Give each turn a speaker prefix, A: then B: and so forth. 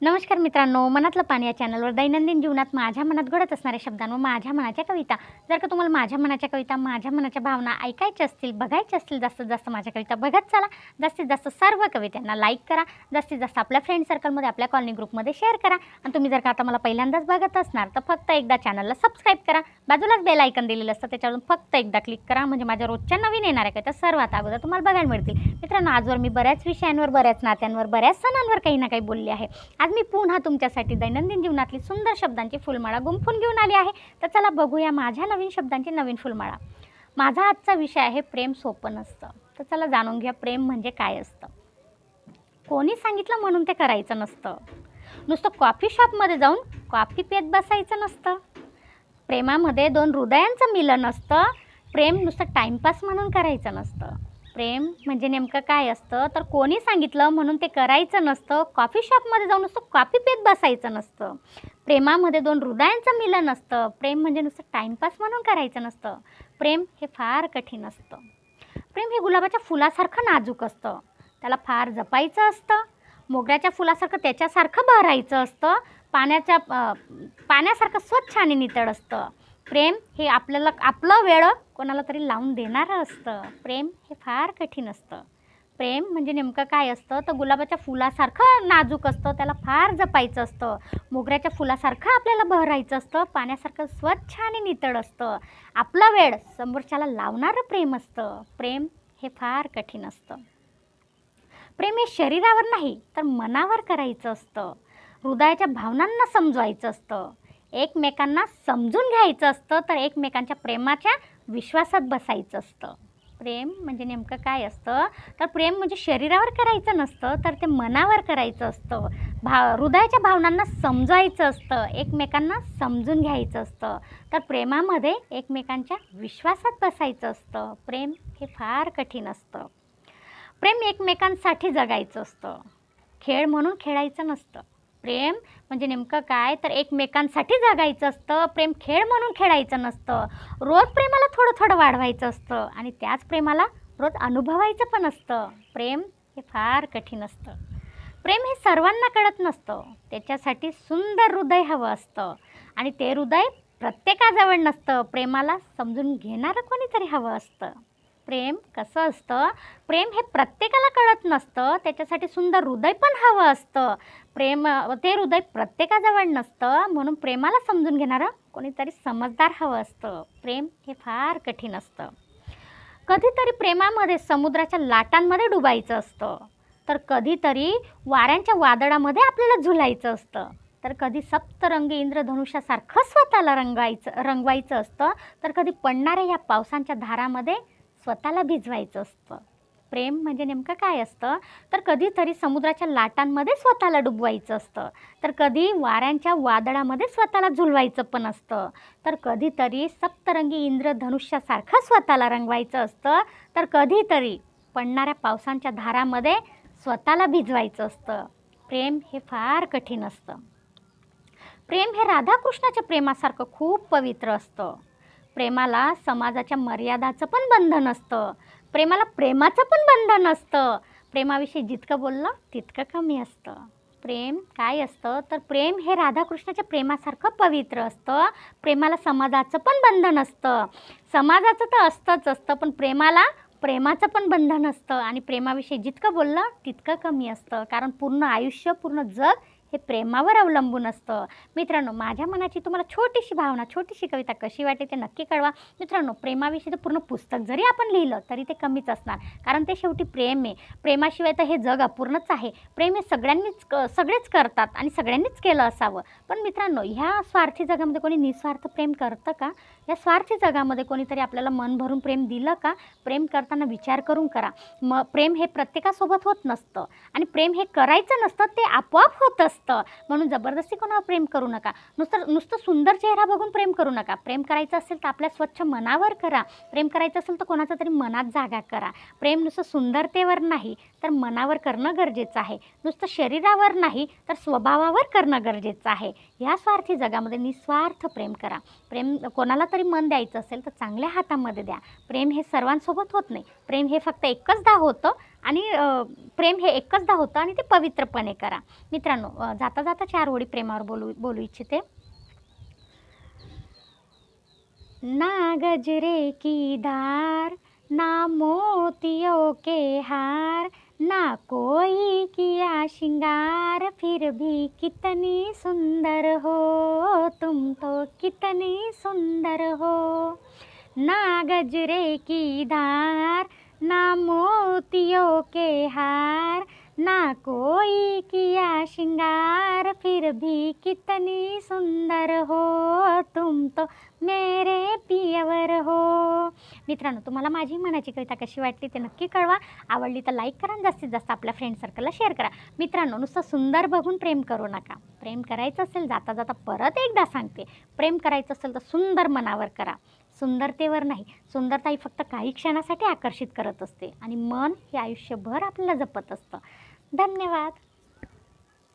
A: नमस्कार मित्रांनो मनातलं पाणी या चॅनलवर दैनंदिन जीवनात माझ्या मनात घडत असणाऱ्या शब्दांवर माझ्या मनाच्या कविता. जर का तुम्हाला माझ्या मनाच्या कविता माझ्या मनाच्या भावना ऐकायच्या असतील बघायच्या असतील जास्तीत जास्त माझ्या कविता बघत चला. जास्तीत जास्त सर्व कवितांना लाईक करा. जास्तीत जास्त आपल्या फ्रेंड सर्कलमध्ये आपल्या कॉलनी ग्रुपमध्ये शेअर करा. आणि तुम्ही जर का आता मला पहिल्यांदाच बघत असणार तर फक्त एकदा चॅनलला सबस्क्राईब करा. बाजूलाच बेल ऐकन दिलेलं असतं त्याच्यावरून फक्त एकदा क्लिक करा. म्हणजे माझ्या रोजच्या नवीन येणाऱ्या कविता सर्वात अगोदर तुम्हाला बघायला मिळतील. मित्रांनो आजवर मी बऱ्याच विषयांवर बऱ्याच नात्यांवर बऱ्याच सणांवर काही ना काही बोलले आहे. आज मी पुन्हा तुमच्यासाठी दैनंदिन जीवनातली सुंदर शब्दांची फुलमाळा गुंफून घेऊन आली आहे. तर चला बघूया माझ्या नवीन शब्दांची नवीन फुलमाळा. माझा आजचा विषय आहे प्रेम सोपं नसतं. तर चला जाणून घ्या प्रेम म्हणजे काय असतं. कोणी सांगितलं म्हणून ते करायचं नसतं. नुसतं कॉफी शॉपमध्ये जाऊन कॉफी पेत बसायचं नसतं. प्रेमामध्ये दोन हृदयांचं मिलन असतं. प्रेम नुसतं टाईमपास म्हणून करायचं नसतं. प्रेम म्हणजे नेमकं काय असतं? तर कोणी सांगितलं म्हणून ते करायचं नसतं. कॉफी शॉपमध्ये जाऊन नुसतं कॉफी पेत बसायचं नसतं. प्रेमामध्ये दोन हृदयांचं मिलन असतं. प्रेम म्हणजे नुसतं टाईमपास म्हणून करायचं नसतं. प्रेम हे फार कठीण असतं. प्रेम हे गुलाबाच्या फुलासारखं नाजूक असतं. त्याला फार जपायचं असतं. मोगऱ्याच्या फुलासारखं त्याच्यासारखं बहरायचं असतं. पाण्याच्या पाण्यासारखं स्वच्छ आणि नितळ असतं. प्रेम हे आपल्याला आपलं वेळ कोणाला तरी लावून देणारं असतं. प्रेम हे फार कठीण असतं. प्रेम म्हणजे नेमकं काय असतं? तर गुलाबाच्या फुलासारखं नाजूक असतं त्याला फार जपायचं असतं. मोगऱ्याच्या फुलासारखं आपल्याला बहरायचं असतं पाण्यासारखं स्वच्छ आणि नितळ असतं. आपला वेळ समोरच्याला लावणारं प्रेम असतं. प्रेम हे फार कठीण असतं. प्रेम हे शरीरावर नाही तर मनावर करायचं असतं. हृदयाच्या भावनांना समजवायचं असतं. एकमेकांना समजून घ्यायचं असतं तर एकमेकांच्या प्रेमाच्या विश्वासात बसायचं असतं. प्रेम म्हणजे नेमकं काय असतं? तर प्रेम म्हणजे शरीरावर करायचं नसतं तर ते मनावर करायचं असतं. भा हृदयाच्या भावनांना समजायचं असतं एकमेकांना समजून घ्यायचं असतं. तर प्रेमामध्ये एकमेकांच्या विश्वासात बसायचं असतं. प्रेम हे फार कठीण असतं. प्रेम एकमेकांसाठी जगायचं असतं. खेळ म्हणून खेळायचं नसतं. प्रेम म्हणजे नेमकं काय? तर एकमेकांसाठी जगायचं असतं प्रेम खेळ म्हणून खेळायचं नसतं. रोज प्रेमाला थोडं थोडं वाढवायचं असतं आणि त्याच प्रेमाला रोज अनुभवायचं पण असतं. प्रेम हे फार कठीण असतं. प्रेम हे सर्वांना कळत नसतं. त्याच्यासाठी सुंदर हृदय हवं असतं आणि ते हृदय प्रत्येकाजवळ नसतं. प्रेमाला समजून घेणारं कोणीतरी हवं असतं. प्रेम कसं असतं? प्रेम हे प्रत्येकाला कळत नसतं. त्याच्यासाठी सुंदर हृदय पण हवं असतं. प्रेम ते हृदय प्रत्येकाजवळ नसतं. म्हणून प्रेमाला समजून घेणारं कोणीतरी समजदार हवं असतं. प्रेम हे फार कठीण असतं. कधीतरी प्रेमामध्ये समुद्राच्या लाटांमध्ये डुबायचं असतं. तर कधीतरी वाऱ्यांच्या वादळामध्ये आपल्याला झुलायचं असतं. तर कधी सप्तरंगी इंद्रधनुष्यासारखं स्वतःला रंगायचं रंगवायचं असतं. तर कधी पडणाऱ्या या पावसांच्या धारामध्ये स्वतःला भिजवायचं असतं. प्रेम म्हणजे नेमकं काय असतं? तर कधीतरी समुद्राच्या लाटांमध्ये स्वतःला डुबवायचं असतं. तर कधी वाऱ्यांच्या वादळामध्ये स्वतःला झुलवायचं पण असतं. तर कधीतरी सप्तरंगी इंद्रधनुष्यासारखं स्वतःला रंगवायचं असतं. तर कधीतरी पडणाऱ्या पावसांच्या धारामध्ये स्वतःला भिजवायचं असतं. प्रेम हे फार कठीण असतं. प्रेम हे राधाकृष्णाच्या प्रेमासारखं खूप पवित्र असतं. प्रेमाला समाजाच्या मर्यादाचं पण बंधन असतं. प्रेमाला प्रेमाचं पण बंधन असतं. प्रेमाविषयी जितकं बोललं तितकं कमी असतं. प्रेम काय असतं? तर प्रेम हे राधाकृष्णाच्या प्रेमासारखं पवित्र असतं. प्रेमाला समाजाचं पण बंधन असतं. समाजाचं तर असतंच असतं पण प्रेमाला प्रेमाचं पण बंधन असतं. आणि प्रेमाविषयी जितकं बोललं तितकं कमी असतं. कारण पूर्ण आयुष्य पूर्ण जग हे प्रेमावर अवलंबून असतं. मित्रांनो माझ्या मनाची तुम्हाला छोटीशी भावना छोटीशी कविता कशी वाटते ते नक्की कळवा. मित्रांनो प्रेमाविषयी तर पूर्ण पुस्तक जरी आपण लिहिलं तरी ते कमीच असणार. कारण ते शेवटी प्रेम आहे. प्रेमाशिवाय तर हे जग अपूर्णच आहे. प्रेम हे सगळ्यांनीच क सगळेच करतात आणि सगळ्यांनीच केलं असावं. पण मित्रांनो ह्या स्वार्थी जगामध्ये कोणी निस्वार्थ प्रेम करतं का? या स्वार्थी जगामध्ये कोणीतरी आपल्याला मन भरून प्रेम दिलं का? प्रेम करताना विचार करून करा. म प्रेम हे प्रत्येकासोबत होत नसतं. आणि प्रेम हे करायचं नसतं ते आपोआप होत असतं. म्हणून जबरदस्ती कोणावर प्रेम करू नका. नुसतं नुसतं सुंदर चेहरा बघून प्रेम करू नका. प्रेम करायचं असेल तर आपल्या स्वच्छ मनावर करा. प्रेम करायचं असेल तर कोणाचा तरी मनात जागा करा. प्रेम नुसतं सुंदरतेवर नाही तर मनावर करणं गरजेचं आहे. नुसतं शरीरावर नाही तर स्वभावावर करणं गरजेचं आहे. या स्वार्थी जगामध्ये निस्वार्थ प्रेम करा. प्रेम कोणाला तरी मन द्यायचं असेल तर चांगल्या हातामध्ये द्या. प्रेम हे सर्वांसोबत होत नाही. प्रेम हे फक्त एकचदा होतं आणि प्रेम हे एकचदा होतं आणि ते पवित्रपणे करा. मित्रांनो जाता जाता चार ओळी प्रेमावर बोलू बोलू इच्छिते. ना गजरे की धार ना मोतियों के हार ना कोई किया शिंगार फिर भी कितनी सुंदर हो। तुम तो कितनी सुंदर हो। ना गजरे की धार ना मोतियों के हार। कोई किया श्रृंगार फिर भी कितनी सुंदर हो तुम तो मेरे पियवर हो। मित्रांनो तुम्हाला माझी मनाची कविता कशी वाटली ते नक्की कळवा. आवडली तर लाईक करा आणि जास्तीत जास्त आपल्या फ्रेंड सर्कलला शेअर करा. मित्रांनो नुसतं सुंदर बघून प्रेम करू नका. प्रेम करायचं असेल जाता जाता परत एकदा सांगते. प्रेम करायचं असेल तर सुंदर मनावर करा. सुंदरतेवर नाही सुंदरता ही फक्त काही क्षणासाठी आकर्षित करत असते. आणि मन हे आयुष्यभर आपल्याला जपत असतं. धन्यवाद.